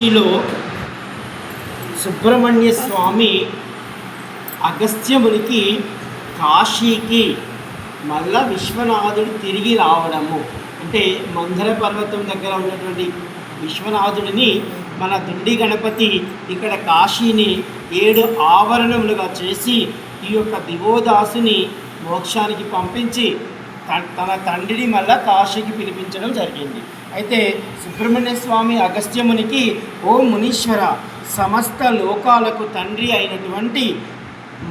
కాశీలో సుబ్రహ్మణ్య స్వామి అగస్త్యమునికి కాశీకి మళ్ళా విశ్వనాథుడు తిరిగి రావడము. అంటే మందర పర్వతం దగ్గర ఉన్నటువంటి విశ్వనాథుడిని మన దుండి గణపతి ఇక్కడ కాశీని ఏడు ఆవరణములుగా చేసి ఈ యొక్క దివోదాసుని మోక్షానికి పంపించి త- తన తండ్రిని మళ్ళా కాశీకి పిలిపించడం జరిగింది. అయితే సుబ్రహ్మణ్య స్వామి అగస్త్యమునికి ఓ మునీశ్వర సమస్త లోకాలకు తండ్రి అయినటువంటి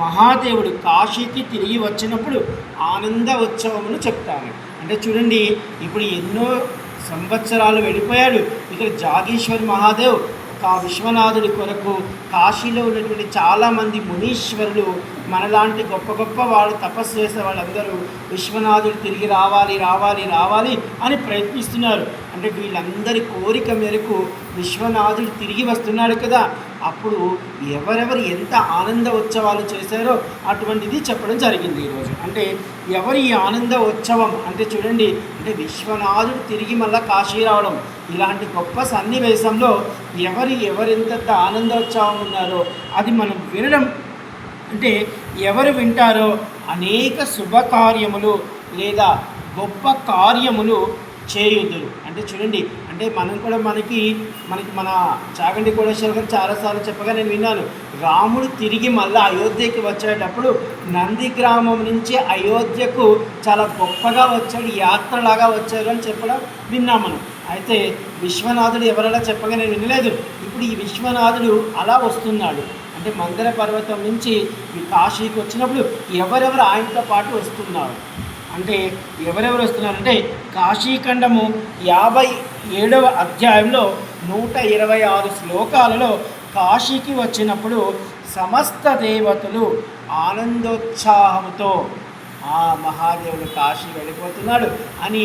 మహాదేవుడు కాశీకి తిరిగి వచ్చినప్పుడు ఆనంద ఉత్సవమును చెప్తాను అంటే చూడండి ఇప్పుడు ఎన్నో సంవత్సరాలు వెళ్ళిపోయాడు. ఇక్కడ జాగేశ్వర్ మహాదేవ్ ఆ విశ్వనాథుడి కొరకు కాశీలో ఉన్నటువంటి చాలామంది మునీశ్వరులు మనలాంటి గొప్ప గొప్ప వాళ్ళు తపస్సు చేసే వాళ్ళందరూ విశ్వనాథుడు తిరిగి రావాలి రావాలి రావాలి అని ప్రయత్నిస్తున్నారు. అంటే వీళ్ళందరి కోరిక మేరకు విశ్వనాథుడు తిరిగి వస్తున్నాడు కదా. అప్పుడు ఎవరెవరు ఎంత ఆనంద ఉత్సవాలు చేశారో అటువంటిది చెప్పడం జరిగింది ఈరోజు అంటే ఎవరి ఆనంద ఉత్సవం అంటే చూడండి అంటే విశ్వనాథుడు తిరిగి మళ్ళా కాశీ రావడం ఇలాంటి గొప్ప సన్నివేశంలో ఎవరు ఎవరెంత ఆనందోత్సవం ఉన్నారో అది మనం వినడం అంటే ఎవరు వింటారో అనేక శుభకార్యములు లేదా గొప్ప కార్యములు చేయుదురు. అంటే చూడండి అంటే మనం కూడా మనకి మనకి మన చాగండి కోటేశ్వర గారు చాలాసార్లు చెప్పగా నేను విన్నాను రాముడు తిరిగి మళ్ళీ అయోధ్యకి వచ్చేటప్పుడు నంది గ్రామం నుంచి అయోధ్యకు చాలా గొప్పగా వచ్చాడు యాత్రలాగా వచ్చాడు అని చెప్పడం విన్నాం మనం. అయితే విశ్వనాథుడు ఎవరైనా చెప్పగా నేను వినలేదు. ఇప్పుడు ఈ విశ్వనాథుడు అలా వస్తున్నాడు. అంటే మందర పర్వతం నుంచి ఈ కాశీకి వచ్చినప్పుడు ఎవరెవరు ఆయనతో పాటు వస్తున్నారు? అంటే ఎవరెవరు వస్తున్నారంటే కాశీఖండము యాభై ఏడవ అధ్యాయంలో నూట ఇరవై ఆరు శ్లోకాలలో కాశీకి వచ్చినప్పుడు సమస్త దేవతలు ఆనందోత్సాహంతో ఆ మహాదేవుడు కాశీ వెళ్ళిపోతున్నాడు అని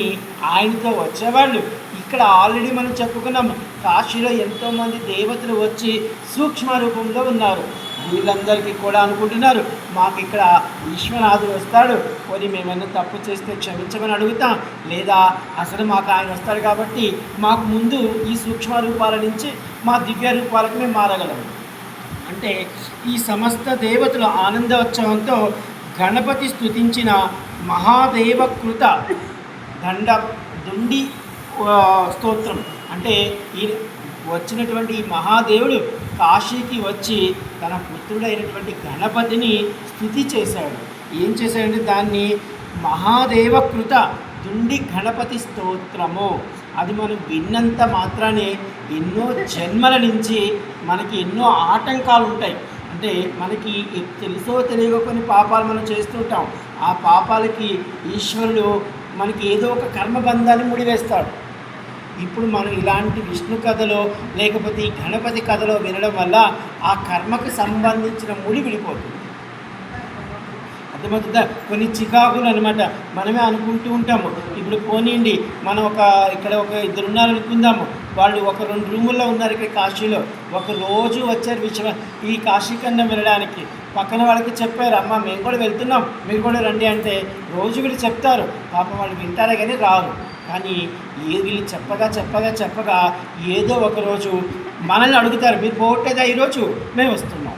ఆయనతో వచ్చేవాళ్ళు. ఇక్కడ ఆల్రెడీ మనం చెప్పుకున్నాం కాశీలో ఎంతోమంది దేవతలు వచ్చి సూక్ష్మ రూపంలో ఉన్నారు. వీళ్ళందరికీ కూడా అనుకుంటున్నారు. మాకు ఇక్కడ విశ్వనాథుడు వస్తాడు. పోనీ మేమైనా తప్పు చేస్తే క్షమించమని అడుగుతాం. లేదా అసలు మాకు ఆయన వస్తాడు కాబట్టి మాకు ముందు ఈ సూక్ష్మ రూపాల నుంచి మా దివ్య రూపాలకు మేము మారగలము అంటే ఈ సమస్త దేవతలు ఆనందోత్సవంతో గణపతి స్తుతించిన మహాదేవకృత దండ దుండి స్తోత్రం. అంటే ఈ వచ్చినటువంటి ఈ మహాదేవుడు కాశీకి వచ్చి తన పుత్రుడైనటువంటి గణపతిని స్థుతి చేశాడు. ఏం చేశాడంటే దాన్ని మహాదేవకృత దుండి గణపతి స్తోత్రము. అది మనం విన్నంత మాత్రానే ఎన్నో జన్మల నుంచి మనకి ఎన్నో ఆటంకాలు ఉంటాయి అంటే మనకి తెలుసో తెలియక కొన్ని పాపాలు మనం చేస్తుంటాం ఆ పాపాలకి ఈశ్వరుడు మనకి ఏదో ఒక కర్మబంధాన్ని ముడివేస్తాడు. ఇప్పుడు మనం ఇలాంటి విష్ణు కథలో లేకపోతే ఈ గణపతి కథలో వినడం వల్ల ఆ కర్మకు సంబంధించిన ముడి విడిపోతుంది. అర్థమవుతుందా? కొన్ని చికాకులు అనమాట మనమే అనుకుంటూ ఉంటాము. ఇప్పుడు పోనీండి మనం ఒక ఇక్కడ ఒక ఇద్దరు ఉన్నారు అనుకుందాము. వాళ్ళు ఒక రెండు రూముల్లో ఉన్నారు ఇక్కడ కాశీలో. ఒక రోజు వచ్చారు విషయం ఈ కాశీఖండం వెళ్ళడానికి. పక్కన వాళ్ళకి చెప్పారు అమ్మ మేము కూడా వెళ్తున్నాం. మీరు కూడా రండి అంటే రోజు వీళ్ళు చెప్తారు. పాపం వాళ్ళు వింటారే కానీ రారు. కానీ ఏ వీళ్ళు చెప్పగా చెప్పగా చెప్పగా ఏదో ఒకరోజు మనల్ని అడుగుతారు మీరు పోగొట్టేదా ఈరోజు? మేము వస్తున్నాం.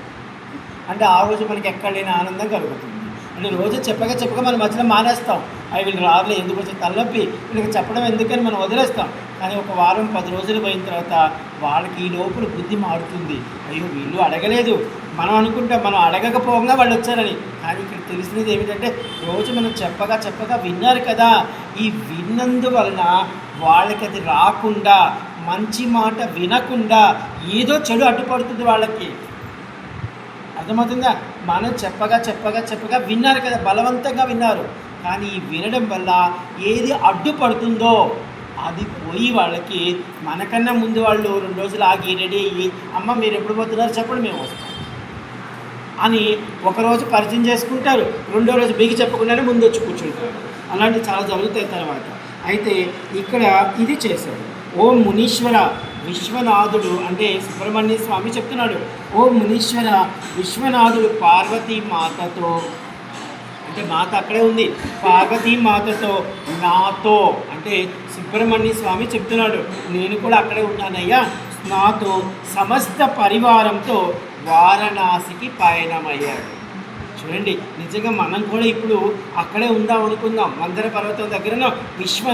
అంటే ఆ రోజు మనకి ఎక్కడ లేని ఆనందం కలుగుతుంది. అంటే రోజు చెప్పగా చెప్పగా మనం మధ్యలో మానేస్తాం. అవి వీళ్ళు రారులే ఎందుకు వచ్చి తలనొప్పి. వీళ్ళకి చెప్పడం ఎందుకని మనం వదిలేస్తాం. కానీ ఒక వారం పది రోజులు పోయిన తర్వాత వాళ్ళకి ఈ లోపల బుద్ధి మారుతుంది. అయ్యో వీళ్ళు అడగలేదు. మనం అనుకుంటాం మనం అడగకపోగా వాళ్ళు వచ్చారని. కానీ ఇక్కడ తెలిసినది ఏమిటంటే రోజు మనం చెప్పగా చెప్పగా విన్నారు కదా. ఈ విన్నందువలన వాళ్ళకి అది రాకుండా మంచి మాట వినకుండా ఏదో చెడు అడ్డుపడుతుంది వాళ్ళకి. అర్థమవుతుందా? మనం చెప్పగా చెప్పగా చెప్పగా విన్నారు కదా బలవంతంగా విన్నారు. కానీ వినడం వల్ల ఏది అడ్డుపడుతుందో అది పోయి వాళ్ళకి మనకన్నా ముందు వాళ్ళు రెండు రోజులు ఆగి రెడీ అయ్యి అమ్మ మీరు ఎప్పుడు పోతున్నారు? చెప్పండి మేము వస్తాం. అని ఒకరోజు పరిచయం చేసుకుంటారు. రెండో రోజు బిగి చెప్పకుండానే ముందు వచ్చి కూర్చుంటారు. అలాంటివి చాలా జరుగుతాయి తర్వాత. అయితే ఇక్కడ ఇది చేశాడు ఓం మునీశ్వర విశ్వనాథుడు అంటే సుబ్రహ్మణ్య స్వామి చెప్తున్నాడు. ఓ మునీశ్వర విశ్వనాథుడు పార్వతీ మాతతో అంటే మాత అక్కడే ఉంది. పార్వతీ మాతతో నాతో అంటే సుబ్రహ్మణ్య స్వామి చెప్తున్నాడు. నేను కూడా అక్కడే ఉన్నానయ్యా. నాతో సమస్త పరివారంతో వారణాసికి పయనమయ్యాడు. చూడండి నిజంగా మనం కూడా ఇప్పుడు అక్కడే ఉందాం అనుకుందాం. మందర పర్వతం దగ్గరలో విశ్వనాథ